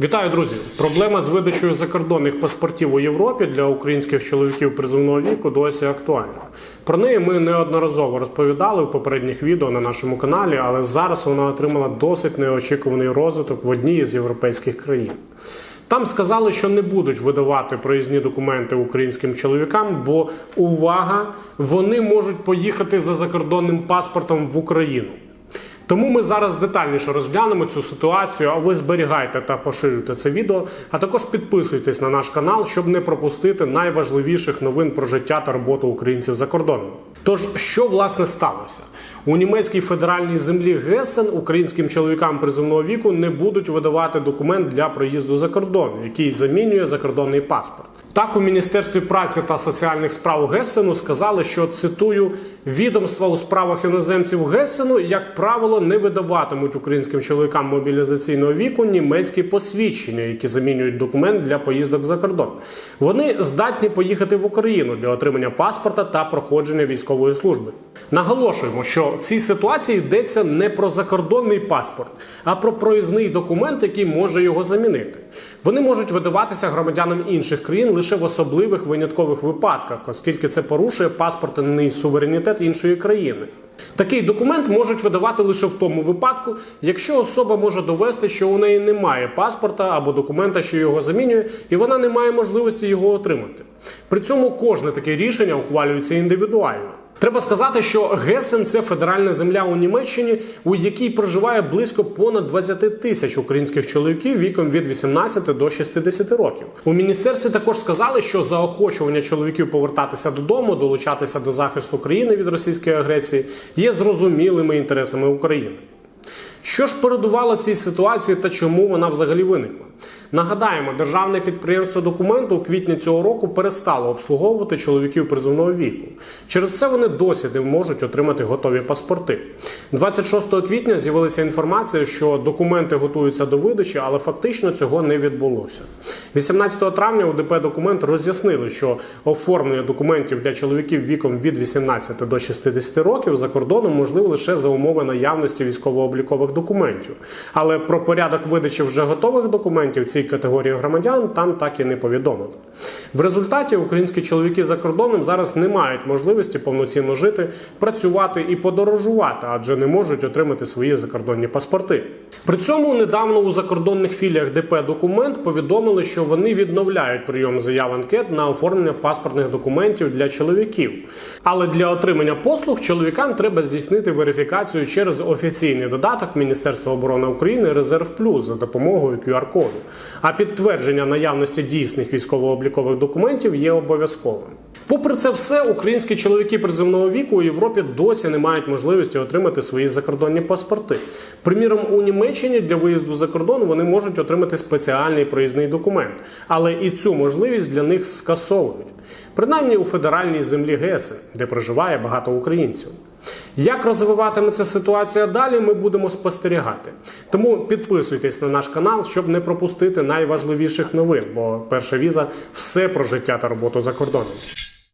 Вітаю, друзі! Проблема з видачею закордонних паспортів у Європі для українських чоловіків призовного віку досі актуальна. Про неї ми неодноразово розповідали у попередніх відео на нашому каналі, але зараз вона отримала досить неочікуваний розвиток в одній із європейських країн. Там сказали, що не будуть видавати проїзні документи українським чоловікам, бо увага, вони можуть поїхати за закордонним паспортом в Україну. Тому ми зараз детальніше розглянемо цю ситуацію, а ви зберігайте та поширюйте це відео, а також підписуйтесь на наш канал, щоб не пропустити найважливіших новин про життя та роботу українців за кордоном. Тож, що власне сталося? У німецькій федеральній землі Гесен українським чоловікам призовного віку не будуть видавати документ для проїзду за кордон, який замінює закордонний паспорт. Так, у Міністерстві праці та соціальних справ Гессену сказали, що цитую відомства у справах іноземців Гессену, як правило, не видаватимуть українським чоловікам мобілізаційного віку німецькі посвідчення, які замінюють документ для поїздок за кордон. Вони здатні поїхати в Україну для отримання паспорта та проходження військової служби. Наголошуємо, що в цій ситуації йдеться не про закордонний паспорт, а про проїзний документ, який може його замінити. Вони можуть видаватися громадянам інших країн лише в особливих виняткових випадках, оскільки це порушує паспортний суверенітет іншої країни. Такий документ можуть видавати лише в тому випадку, якщо особа може довести, що у неї немає паспорта або документа, що його замінює, і вона не має можливості його отримати. При цьому кожне таке рішення ухвалюється індивідуально. Треба сказати, що Гесен це федеральна земля у Німеччині, у якій проживає близько понад 20 тисяч українських чоловіків віком від 18 до 60 років. У міністерстві також сказали, що заохочування чоловіків повертатися додому, долучатися до захисту країни від російської агресії є зрозумілими інтересами України. Що ж передувало цій ситуації та чому вона взагалі виникла? Нагадаємо, державне підприємство документу у квітні цього року перестало обслуговувати чоловіків призовного віку. Через це вони досі не можуть отримати готові паспорти. 26 квітня з'явилася інформація, що документи готуються до видачі, але фактично цього не відбулося. 18 травня УДП документ роз'яснили, що оформлення документів для чоловіків віком від 18 до 60 років за кордоном можливо лише за умови наявності військово-облікових документів. Але про порядок видачі вже готових документів цій категорії громадян там так і не повідомили. В результаті українські чоловіки за кордоном зараз не мають можливості повноцінно жити, працювати і подорожувати, адже не можуть отримати свої закордонні паспорти. При цьому недавно у закордонних філіях ДП документ повідомили, що вони відновляють прийом заяв анкет на оформлення паспортних документів для чоловіків. Але для отримання послуг чоловікам треба здійснити верифікацію через офіційний додаток Міністерства оборони України Резерв Плюс за допомогою QR-коду. А підтвердження наявності дійсних військово-облікових документів є обов'язковим. Попри це все, українські чоловіки приземного віку у Європі досі не мають можливості отримати свої закордонні паспорти. Приміром, у Німеччині для виїзду за кордон вони можуть отримати спеціальний проїзний документ, але і цю можливість для них скасовують. Принаймні у федеральній землі Геси, де проживає багато українців. Як розвиватиметься ситуація далі, ми будемо спостерігати. Тому підписуйтесь на наш канал, щоб не пропустити найважливіших новин, бо перша віза все про життя та роботу за кордоном.